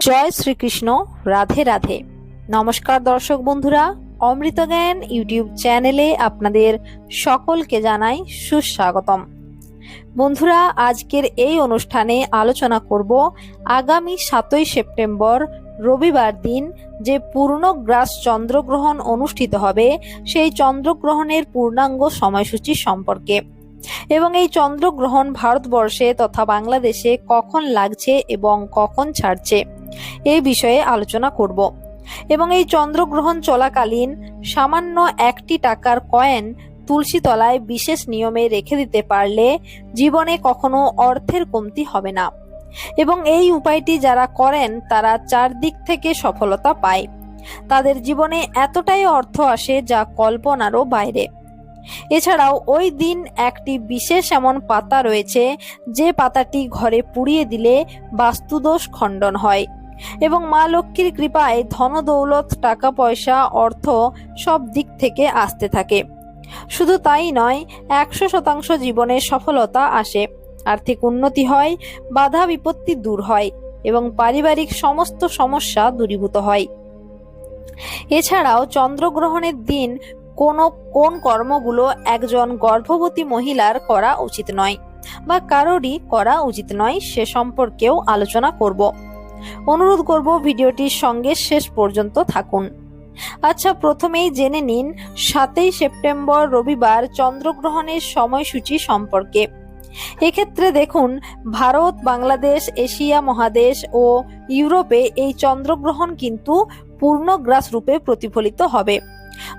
জয় শ্রীকৃষ্ণ, রাধে রাধে। নমস্কার দর্শক বন্ধুরা, অমৃত জ্ঞান ইউটিউব চ্যানেলে আপনাদের সকলকে জানাই সুস্বাগতম। বন্ধুরা, আজকের এই অনুষ্ঠানে আলোচনা করব আগামী সাতই সেপ্টেম্বর, রবিবার দিন যে পূর্ণগ্রাস চন্দ্রগ্রহণ অনুষ্ঠিত হবে, সেই চন্দ্রগ্রহণের পূর্ণাঙ্গ সময়সূচি সম্পর্কে। এবং এই চন্দ্রগ্রহণ ভারতবর্ষে তথা বাংলাদেশে কখন লাগছে এবং কখন ছাড়ছে? এই বিষয়ে আলোচনা করব। এবং এই চন্দ্রগ্রহণ চলাকালীন সামান্য একটি টাকার কয়েন তুলসী তলায় বিশেষ নিয়মে রেখে দিতে পারলে জীবনে কখনো অর্থের কমতি হবে না। এবং এই উপায়টি যারা করেন, তারা চারদিক থেকে সফলতা পায়। তাদের জীবনে এতটাই অর্থ আসে যা কল্পনারও বাইরে। এছাড়াও ওই দিন একটি বিশেষ এমন পাতা রয়েছে, যে পাতাটি ঘরে পুড়িয়ে দিলে বাস্তুদোষ খণ্ডন হয়। এবং মা লক্ষ্মীর কৃপায় ধন দৌলত টাকা পয়সা অর্থ সব দিক থেকে আসতে থাকে। শুধু তাই নয়, একশো শতাংশ জীবনে সফলতা আসে। আর্থিক উন্নতি হয়, বাধা বিপত্তি দূর হয় এবং পারিবারিক সমস্ত সমস্যা দূরীভূত হয়। এছাড়াও চন্দ্রগ্রহণের দিন কোন কোন কর্মগুলো একজন গর্ভবতী মহিলার করা উচিত নয় বা কারোরই করা উচিত নয় সে সম্পর্কেও আলোচনা করব। অনুরোধ করব ভিডিওটির সঙ্গে শেষ পর্যন্ত থাকুন। আচ্ছা প্রথমেই জেনে নিন, সাতই সেপ্টেম্বর রবিবার চন্দ্রগ্রহণের সময়সূচি সম্পর্কে। এক্ষেত্রে দেখুন, ভারত, বাংলাদেশ, এশিয়া মহাদেশ ও ইউরোপে এই চন্দ্রগ্রহণ কিন্তু পূর্ণগ্রাস রূপে প্রতিফলিত হবে।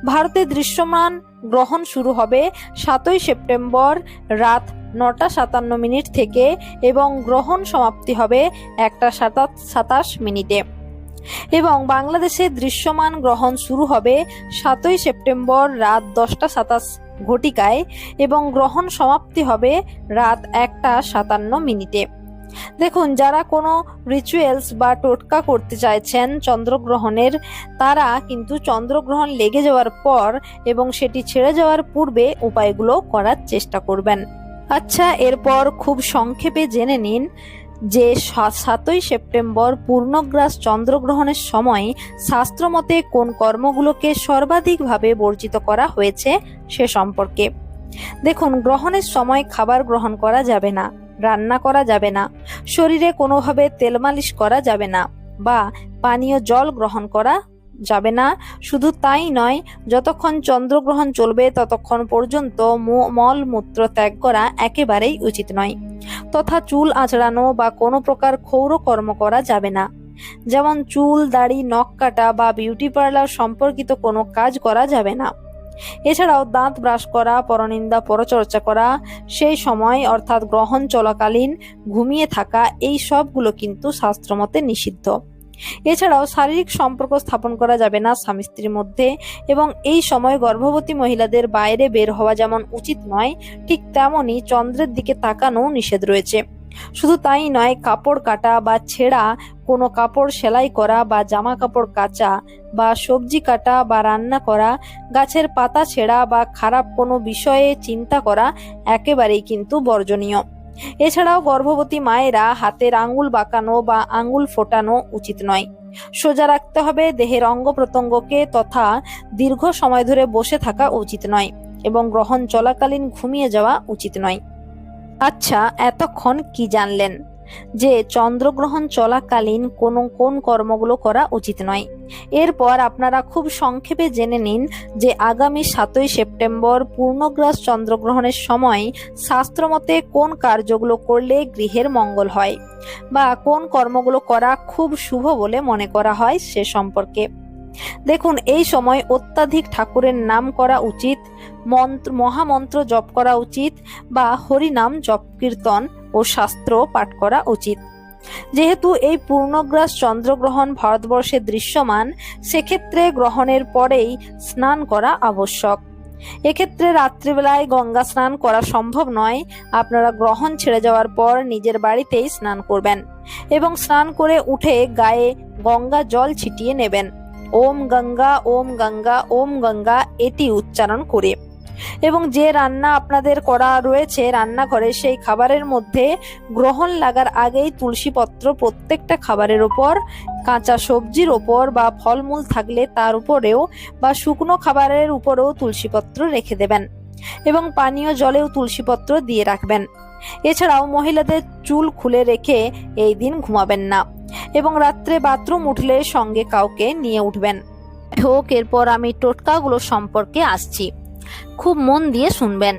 ভারতে দৃশ্যমান গ্রহণ শুরু হবে সাতই সেপ্টেম্বর রাত নটা সাতান্ন মিনিট থেকে এবং গ্রহণ সমাপ্তি হবে একটা সাতাশ সাতাশ মিনিটে। এবং বাংলাদেশে দৃশ্যমান গ্রহণ শুরু হবে সাতই সেপ্টেম্বর রাত দশটা সাতাশ ঘটিকায় এবং গ্রহণ সমাপ্তি হবে রাত একটা সাতান্ন মিনিটে। দেখুন, যারা কোনো রিচুয়ালস বা টোটকা করতে চাইছেন চন্দ্রগ্রহণের, তারা কিন্তু চন্দ্রগ্রহণ লেগে যাওয়ার পর এবং সেটি ছেড়ে যাওয়ার পূর্বে উপায়গুলো করার চেষ্টা করবেন। আচ্ছা এরপর খুব সংক্ষেপে জেনে নিন যে সাতই সেপ্টেম্বর পূর্ণগ্রাস চন্দ্রগ্রহণের সময় শাস্ত্রমতে কোন কর্মগুলোকে সর্বাধিকভাবে বর্জিত করা হয়েছে সে সম্পর্কে। দেখুন, গ্রহণের সময় খাবার গ্রহণ করা যাবে না। রান্না করা যাবে না। শরীরে কোনোভাবে তেল মালিশ করা যাবে না বা পানীয় জল গ্রহণ করা যাবে না। শুধু তাই নয়, যতক্ষণ চন্দ্রগ্রহণ চলবে, ততক্ষণ পর্যন্ত মল মূত্র ত্যাগ করা একেবারেই উচিত নয়। তথা চুল আঁচড়ানো বা কোনো প্রকার ক্ষৌর কর্ম করা যাবে না। যেমন চুল, দাড়ি, নখ কাটা বা বিউটি পার্লার সম্পর্কিত কোনো কাজ করা যাবে না। এছাড়াও দাঁত ব্রাশ করা, পরনিন্দা, পরচর্চা করা, সেই সময় অর্থাৎ গ্রহণ চলাকালীন ঘুমিয়ে থাকা, এই সবগুলো কিন্তু শাস্ত্রমতে নিষিদ্ধ। এছাড়াও শারীরিক সম্পর্ক স্থাপন করা যাবে না স্বামী স্ত্রীর মধ্যে এবং এই সময় গর্ভবতী মহিলাদের বাইরে বের হওয়া যেমন উচিত নয়, ঠিক তেমনই চন্দ্রের দিকে তাকানো নিষেধ রয়েছে। শুধু তাই নয়, কাপড় কাটা বা ছেঁড়া, কোনো কাপড় সেলাই করা বা জামা কাপড় কাচা বা সবজি কাটা বা রান্না করা, গাছের পাতা ছেঁড়া বা খারাপ কোনো বিষয়ে চিন্তা করা একেবারেই কিন্তু বর্জনীয়। এছাড়াও গর্ভবতী মায়েরা হাতের আঙ্গুল বাঁকানো বা আঙ্গুল ফোটানো উচিত নয়। সোজা রাখতে হবে দেহের অঙ্গ প্রত্যঙ্গকে তথা দীর্ঘ সময় ধরে বসে থাকা উচিত নয় এবং গ্রহণ চলাকালীন ঘুমিয়ে যাওয়া উচিত নয়। আচ্ছা এতক্ষণ কি জানলেন? যে চন্দ্রগ্রহণ চলাকালীন কোন কোন কর্মগুলো করা উচিত নয়। এরপর আপনারা খুব সংক্ষেপে জেনে নিন যে আগামী সাতই সেপ্টেম্বর পূর্ণগ্রাস চন্দ্রগ্রহণের সময় শাস্ত্রমতে কোন কার্যগুলো করলে গৃহের মঙ্গল হয় বা কোন কর্মগুলো করা খুব শুভ বলে মনে করা হয় সে সম্পর্কে। দেখুন, এই সময় অত্যাধিক ঠাকুরের নাম করা উচিত, মন্ত্র, মহামন্ত্র জপ করা উচিত বা হরিনাম, জপ কীর্তন ও শাস্ত্র পাঠ করা উচিত। যেহেতু এই পূর্ণগ্রাস চন্দ্রগ্রহণ ভারতবর্ষে দৃশ্যমান, সেক্ষেত্রে গ্রহণের পরেই স্নান করা আবশ্যক। এক্ষেত্রে রাত্রিবেলায় গঙ্গা স্নান করা সম্ভব নয়, আপনারা গ্রহণ ছেড়ে যাওয়ার পর নিজের বাড়িতেই স্নান করবেন এবং স্নান করে উঠে গায়ে গঙ্গা জল ছিটিয়ে নেবেন। ওম গঙ্গা ওম গঙ্গা ওম গঙ্গা এটি উচ্চারণ করে। এবং যে রান্না আপনাদের করা রয়েছে রান্নাঘরে, সেই খাবারের মধ্যে গ্রহণ লাগার আগেই তুলসী পত্র প্রত্যেকটা খাবারের ওপর, কাঁচা সবজির ওপর বা ফলমূল থাকলে তার উপরেও বা শুকনো খাবারের উপরেও তুলসীপত্র রেখে দেবেন এবং পানীয় জলেও তুলসীপত্র দিয়ে রাখবেন। এছাড়াও মহিলাদের চুল খুলে রেখে এই দিন ঘুমাবেন না এবং রাত্রে বাথরুম উঠলে সঙ্গে কাউকে নিয়ে উঠবেন। হোক এরপর আমি টোটকাগুলো সম্পর্কে আসছি। খুব মন দিয়ে শুনবেন।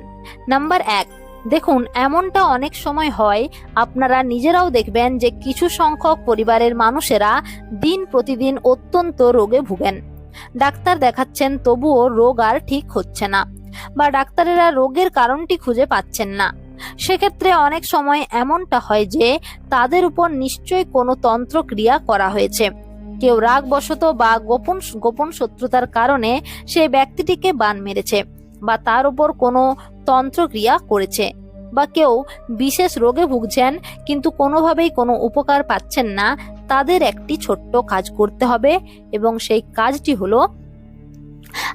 নাম্বার এক, দেখুন, এমনটা অনেক সময় হয়, আপনারা নিজেরাও দেখবেন যে কিছু সংখ্যক পরিবারের মানুষেরা দিন প্রতিদিন অত্যন্ত রোগে ভুগেন। ডাক্তার দেখাচ্ছেন, তবুও রোগ আর ঠিক হচ্ছে না বা ডাক্তারেরা রোগের কারণটি খুঁজে পাচ্ছেন না। সেক্ষেত্রে অনেক সময় এমনটা হয় যে তাদের উপর নিশ্চয়ই কোনো তন্ত্রক্রিয়া করা হয়েছে। কেউ রাগবশত বা গোপন গোপন শত্রুতার কারণে সেই ব্যক্তিটিকে বান মেরেছে বা তার উপর কোনো তন্ত্রক্রিয়া করেছে বা কেউ বিশেষ রোগে ভুগছেন কিন্তু কোনোভাবেই কোনো উপকার পাচ্ছেন না, তাদের একটি ছোট্ট কাজ করতে হবে এবং সেই কাজটি হলো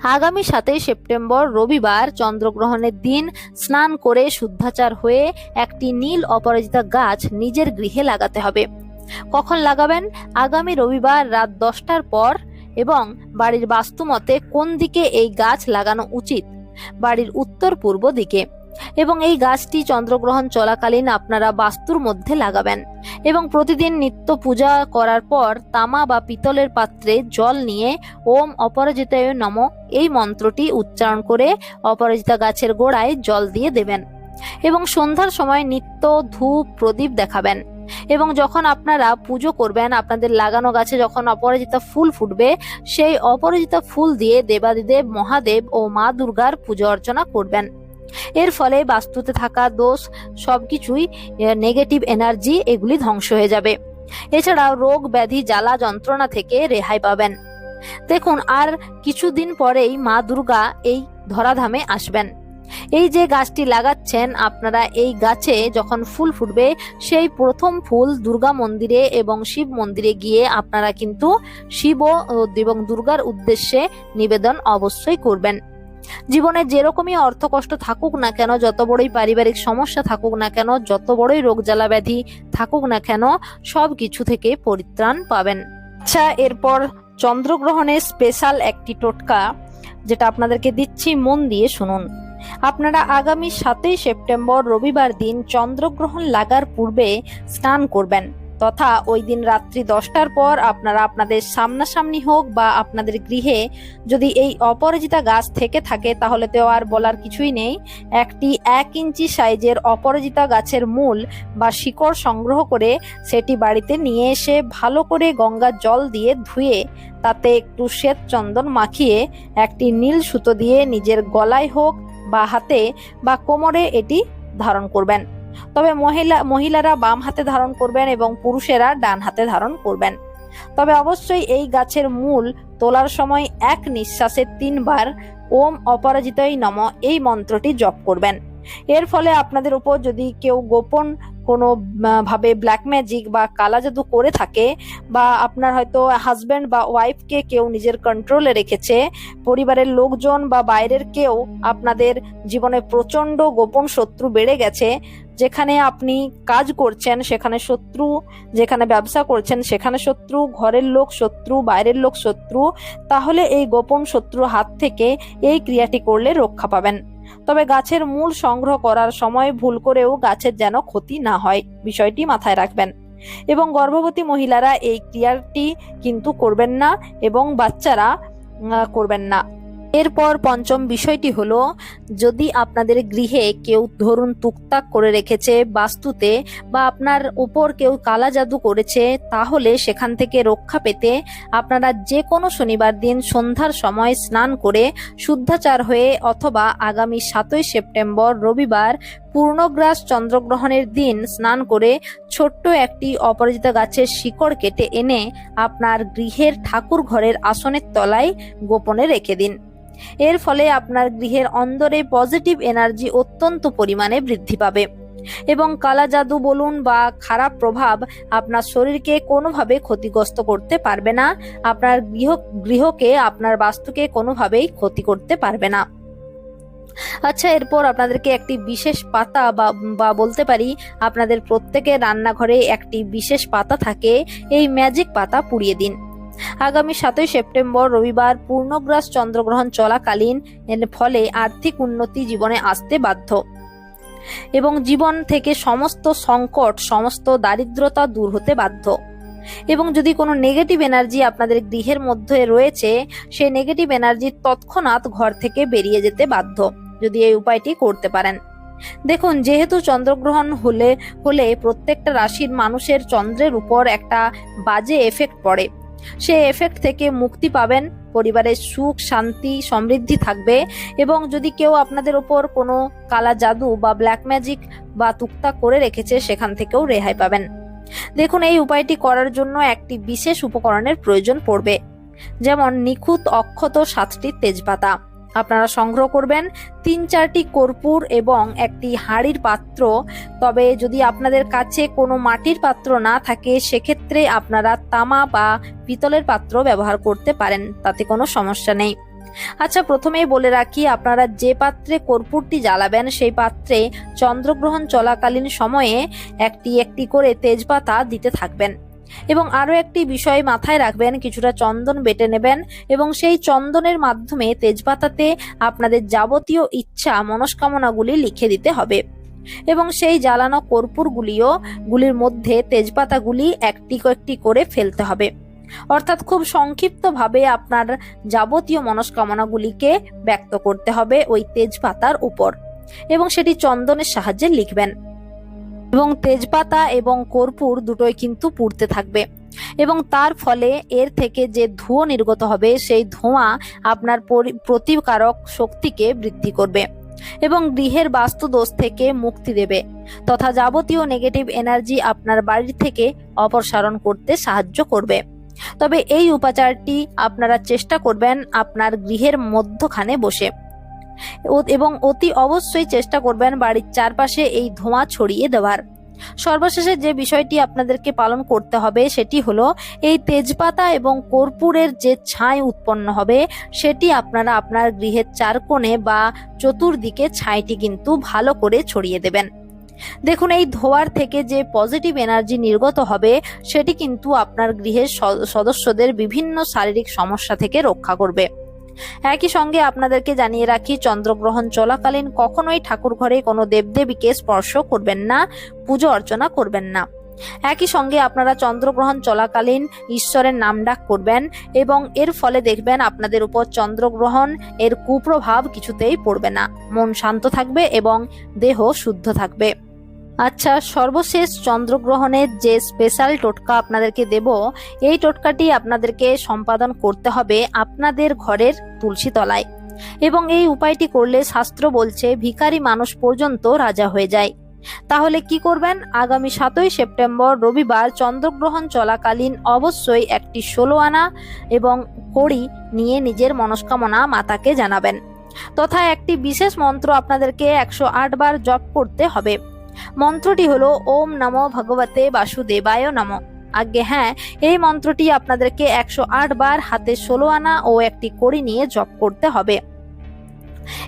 আগামী সাতই সেপ্টেম্বর রবিবার চন্দ্রগ্রহণের দিন, স্নান করে শুদ্ধাচার হয়ে একটি নীল অপরাজিতা গাছ নিজের গৃহে লাগাতে হবে। কখন লাগাবেন? আগামী রবিবার রাত দশটার পর এবং বাড়ির বাস্তুমতে কোন দিকে এই গাছ লাগানো উচিত? বাড়ির উত্তর পূর্ব দিকে। এবং এই গাছটি চন্দ্রগ্রহণ চলাকালীন আপনারা বাস্তুর মধ্যে লাগাবেন। এবং প্রতিদিন নিত্য পূজা করার পর তামা বা পিতলের পাত্রে জল নিয়ে ওম অপরাজিতায় নম এই মন্ত্রটি উচ্চারণ করে অপরাজিতা গাছের গোড়ায় জল দিয়ে দেবেন। এবং সন্ধ্যার সময় নিত্য ধূপ প্রদীপ দেখাবেন। এবং যখন আপনারা পুজো করবেন, আপনাদের লাগানো গাছে যখন অপরাজিতা ফুল ফুটবে, সেই অপরাজিতা ফুল দিয়ে দেবাদিদেব, মহাদেব ও মা দুর্গার পুজো অর্চনা করবেন। এর ফলে বাস্তুতে থাকা দোষ সব কিছুই নেগেটিভ এনার্জি এগুলি ধ্বংস হয়ে যাবে। এছাড়াও রোগ, ব্যাধি, জ্বালা, যন্ত্রণা থেকে রেহাই পাবেন। দেখুন, আর কিছুদিন পরেই মা দুর্গা এই ধরাধামে আসবেন। এই যে গাছটি লাগাচ্ছেন, আপনারা এই গাছে যখন ফুল ফুটবে, সেই প্রথম ফুল দুর্গা মন্দিরে এবং শিব মন্দিরে গিয়ে আপনারা কিন্তু শিব এবং দুর্গার উদ্দেশ্যে নিবেদন অবশ্যই করবেন। জীবনে যেরকমই অর্থ কষ্ট থাকুক না কেন, যত বড়ই পারিবারিক সমস্যা থাকুক না কেন, যত বড়ই রোগ জ্বালা ব্যাধি থাকুক না কেন, সব কিছু থেকে পরিত্রাণ পাবেন। আচ্ছা এরপর চন্দ্রগ্রহণের স্পেশাল একটি টোটকা, যেটা আপনাদেরকে দিচ্ছি, মন দিয়ে শুনুন। আপনারা আগামী সাতই সেপ্টেম্বর রবিবার দিন চন্দ্রগ্রহণ লাগার পূর্বে স্নান করবেন। তথা ওই দিন রাত্রি দশটার পর আপনারা আপনাদের সামনাসামনি হোক বা আপনাদের গৃহে যদি এই অপরাজিতা গাছ থেকে থাকে, তাহলে তো আর বলার কিছুই নেই। একটি এক ইঞ্চি সাইজের অপরাজিতা গাছের মূল বা শিকড় সংগ্রহ করে সেটি বাড়িতে নিয়ে এসে ভালো করে গঙ্গা জল দিয়ে ধুয়ে, তাতে একটু শ্বেত চন্দন মাখিয়ে, একটি নীল সুতো দিয়ে নিজের গলায় হোক বা হাতে বা কোমরে এটি ধারণ করবেন। তবে মহিলা মহিলারা বাম হাতে ধারণ করবেন এবং পুরুষেরা ডান হাতে ধারণ করবেন। তবে অবশ্যই এই গাছের মূল তোলার সময় এক নিঃশ্বাসে তিনবার ওম অপরাজিতই নম এই মন্ত্রটি জপ করবেন। এর ফলে আপনাদের উপর যদি কেউ গোপন কোনো ভাবে ব্ল্যাক ম্যাজিক বা কালা জাদু করে থাকে বা আপনার হয়তো হাজবেন্ড বা ওয়াইফকে কেউ নিজের কন্ট্রোলে রেখেছে, পরিবারের লোকজন বা বাইরের কেউ আপনাদের জীবনে প্রচণ্ড গোপন শত্রু বেড়ে গেছে, যেখানে আপনি কাজ করছেন সেখানে শত্রু, যেখানে ব্যবসা করছেন সেখানে শত্রু, ঘরের লোক শত্রু, বাইরের লোক শত্রু, তাহলে এই গোপন শত্রুর হাত থেকে এই ক্রিয়াটি করলে রক্ষা পাবেন। তবে গাছের মূল সংগ্রহ করার সময় ভুল করেও গাছের যেন ক্ষতি না হয়, বিষয়টি মাথায় রাখবেন। এবং গর্ভবতী মহিলারা এই ক্রিয়াটি কিন্তু করবেন না এবং বাচ্চারা করবেন না। এরপর পঞ্চম বিষয়টি হলো, যদি আপনাদের গৃহে কেউ ধরুন তুকতাক করে রেখেছে বাস্তুতে বা আপনার উপর কেউ কালা জাদু করেছে, তাহলে সেখান থেকে রক্ষা পেতে আপনারা যে কোনো শনিবার দিন সন্ধ্যার সময় স্নান করে শুদ্ধাচার হয়ে অথবা আগামী সাতই সেপ্টেম্বর রবিবার পূর্ণগ্রাস চন্দ্রগ্রহণের দিন স্নান করে ছোট্ট একটি অপরাজিতা গাছের শিকড় কেটে এনে আপনার গৃহের ঠাকুর ঘরের আসনের তলায় গোপনে রেখে দিন। এর ফলে আপনার গৃহের অন্দরে পজিটিভ এনার্জি অত্যন্ত পরিমাণে বৃদ্ধি পাবে। এবং কালা জাদু বলুন বা খারাপ প্রভাব আপনার শরীরকে কোনোভাবে ক্ষতিগ্রস্ত করতে পারবে না। আপনার গৃহ, গৃহকে আপনার বাস্তুকে কোনোভাবেই ক্ষতি করতে পারবে না। আচ্ছা এরপর আপনাদেরকে একটি বিশেষ পাতা বা বা বলতে পারি আপনাদের প্রত্যেকের রান্নাঘরে একটি বিশেষ পাতা থাকে। এই ম্যাজিক পাতা পুড়িয়ে দিন। আগামী সাতই সেপ্টেম্বর রবিবার পূর্ণগ্রাস চন্দ্রগ্রহণ চলাকালীন ফলে আর্থিক উন্নতি জীবনে আসতে বাধ্য। এবং জীবন থেকে সমস্ত সংকট, সমস্ত দারিদ্রতা দূর হতে বাধ্য। এবং যদি কোনো নেগেটিভ এনার্জি আপনাদের গৃহের মধ্যে রয়েছে সেই নেগেটিভ এনার্জি তৎক্ষণাৎ ঘর থেকে বেরিয়ে যেতে বাধ্য, যদি এই উপায়টি করতে পারেন। দেখুন, যেহেতু চন্দ্রগ্রহণ হলে হলে প্রত্যেকটা রাশির মানুষের চন্দ্রের উপর একটা বাজে এফেক্ট পড়ে। সে এফেক্ট থেকে মুক্তি পাবেন, পরিবারের সুখ, শান্তি, সমৃদ্ধি থাকবে এবং যদি কেউ আপনাদের ওপর কোনো কালা জাদু বা ব্ল্যাক ম্যাজিক বা তুক্তা করে রেখেছে, সেখান থেকেও রেহাই পাবেন। দেখুন, এই উপায়টি করার জন্য একটি বিশেষ উপকরণের প্রয়োজন পড়বে, যেমন নিখুঁত অক্ষত সাতটি তেজপাতা। আপনারা সংগ্রহ করবেন তিন চারটি কর্পূর এবং একটি হাঁড়ির পাত্র। তবে যদি আপনাদের কাছে কোনো মাটির পাত্র না থাকে, সেক্ষেত্রে আপনারা তামা বা পিতলের পাত্র ব্যবহার করতে পারেন, তাতে কোনো সমস্যা নেই। আচ্ছা প্রথমেই বলে রাখি, আপনারা যে পাত্রে কর্পূরটি জ্বালাবেন, সেই পাত্রে চন্দ্রগ্রহণ চলাকালীন সময়ে একটি একটি করে তেজপাতা দিতে থাকবেন। এবং আরও একটি বিষয় মাথায় রাখবেন, কিছুটা চন্দন বেটে নেবেন এবং সেই চন্দনের মাধ্যমে তেজপাতাতে আপনাদের যাবতীয় ইচ্ছা মনস্কামনাগুলি লিখে দিতে হবে। এবং সেই জ্বালানো কর্পূরগুলিও গুলির মধ্যে তেজপাতাগুলি একটি একটি করে ফেলতে হবে। অর্থাৎ খুব সংক্ষিপ্তভাবে আপনার যাবতীয় মনস্কামনাগুলিকে ব্যক্ত করতে হবে ওই তেজপাতার উপর এবং সেটি চন্দনের সাহায্যে লিখবেন। এবং তেজপাতা এবং কর্পূর দুটোই কিন্তু পুড়তে থাকবে। এবং তার ফলে এর থেকে যে ধোঁয়া নির্গত হবে, সেই ধোঁয়া আপনার পরি- প্রতিকারক শক্তিকে বৃদ্ধি করবে এবং গৃহের বাস্তু দোষ থেকে মুক্তি দেবে তথা যাবতীয় নেগেটিভ এনার্জি আপনার বাড়ি থেকে অপসারণ করতে সাহায্য করবে। তবে এই উপাচারটি আপনারা চেষ্টা করবেন আপনার গৃহের মধ্যখানে বসে। এবং অতি অবশ্যই চেষ্টা করবেন বাড়ির চারপাশে এই ধোঁয়া ছড়িয়ে দেওয়ার। সর্বশেষে যে বিষয়টি আপনাদেরকে পালন করতে হবে সেটি হলো, এই তেজপাতা এবং কর্পূরের যে ছাই উৎপন্ন হবে, সেটি আপনারা আপনার গৃহের চার কোণে বা চতুর্দিকে ছাইটি কিন্তু ভালো করে ছড়িয়ে দেবেন। দেখুন, এই ধোয়ার থেকে যে পজিটিভ এনার্জি নির্গত হবে, সেটি কিন্তু আপনার গৃহের সদস্যদের বিভিন্ন শারীরিক সমস্যা থেকে রক্ষা করবে। একই সঙ্গে আপনাদেরকে জানিয়ে রাখি, চন্দ্রগ্রহণ চলাকালীন কখনোই ঠাকুর ঘরে কোনো দেবদেবীকে স্পর্শ করবেন না, পুজো অর্চনা করবেন না। একই সঙ্গে আপনারা চন্দ্রগ্রহণ চলাকালীন ঈশ্বরের নাম ডাক করবেন এবং এর ফলে দেখবেন আপনাদের উপর চন্দ্রগ্রহণ এর কুপ্রভাব কিছুতেই পড়বে না। মন শান্ত থাকবে এবং দেহ শুদ্ধ থাকবে। আচ্ছা সর্বশেষ চন্দ্রগ্রহণের যে স্পেশাল টোটকা আপনাদেরকে দেব, এই টোটকাটি আপনাদেরকে সম্পাদন করতে হবে আপনাদের ঘরের তুলসী তলায়। এবং এই উপায়টি করলে শাস্ত্র বলছে, ভিখারি মানুষ পর্যন্ত রাজা হয়ে যায়। তাহলে কি করবেন? আগামী সাতই সেপ্টেম্বর রবিবার চন্দ্রগ্রহণ চলাকালীন অবশ্যই একটি ষোলো আনা এবং কড়ি নিয়ে নিজের মনস্কামনা মাতাকে জানাবেন। তথা একটি বিশেষ মন্ত্র আপনাদেরকে একশো আট বার জপ করতে হবে। মন্ত্রটি হলো ওম নমো ভগবতে বাসুদেবায় নম। আগে হ্যাঁ এই মন্ত্রটি আপনাদেরকে একশো আট বার হাতে ষোলো আনা ও একটি কড়ি নিয়ে জপ করতে হবে।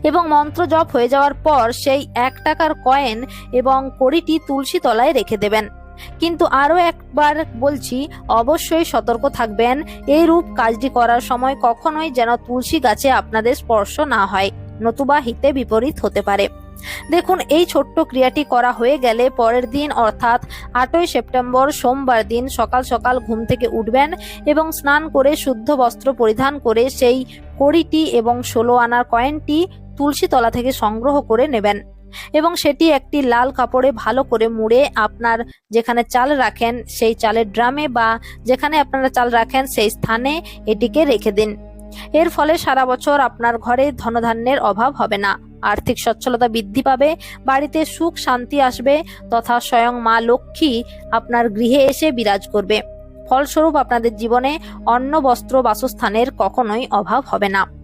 এবং মন্ত্র জপ হয়ে যাওয়ার পর সেই এক টাকার কয়েন এবং কড়িটি তুলসী তলায় রেখে দেবেন। কিন্তু আরও একবার বলছি, অবশ্যই সতর্ক থাকবেন। এই রূপ কাজটি করার সময় কখনোই যেন তুলসী গাছে আপনাদের স্পর্শ না হয়, নতুবা হিতে বিপরীত হতে পারে। দেখুন, এই ছোট্ট ক্রিয়াটি করা হয়ে গেলে পরের দিন, অর্থাৎ আটই সেপ্টেম্বর সোমবার দিন সকাল সকাল ঘুম থেকে উঠবেন এবং স্নান করে শুদ্ধ বস্ত্র পরিধান করে সেই কড়িটি এবং ষোলো আনার কয়েনটি তুলসী তলা থেকে সংগ্রহ করে নেবেন। এবং সেটি একটি লাল কাপড়ে ভালো করে মুড়ে আপনার যেখানে চাল রাখেন সেই চালের ড্রামে বা যেখানে আপনারা চাল রাখেন সেই স্থানে এটিকে রেখে দিন। এর ফলে সারা বছর আপনার ঘরে ধনধান্যের অভাব হবে না। আর্থিক সচ্ছলতা বৃদ্ধি পাবে, বাড়িতে সুখ, শান্তি আসবে তথা স্বয়ং মা লক্ষ্মী আপনার গৃহে এসে বিরাজ করবে। ফলস্বরূপ আপনাদের জীবনে অন্ন, বস্ত্র, বাসস্থানের কখনোই অভাব হবে না।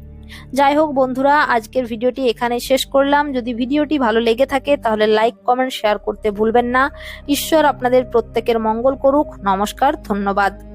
যাই হোক বন্ধুরা, আজকের ভিডিওটি এখানে শেষ করলাম। যদি ভিডিওটি ভালো লেগে থাকে তাহলে লাইক, কমেন্ট, শেয়ার করতে ভুলবেন না। ঈশ্বর আপনাদের প্রত্যেকের মঙ্গল করুক। নমস্কার, ধন্যবাদ।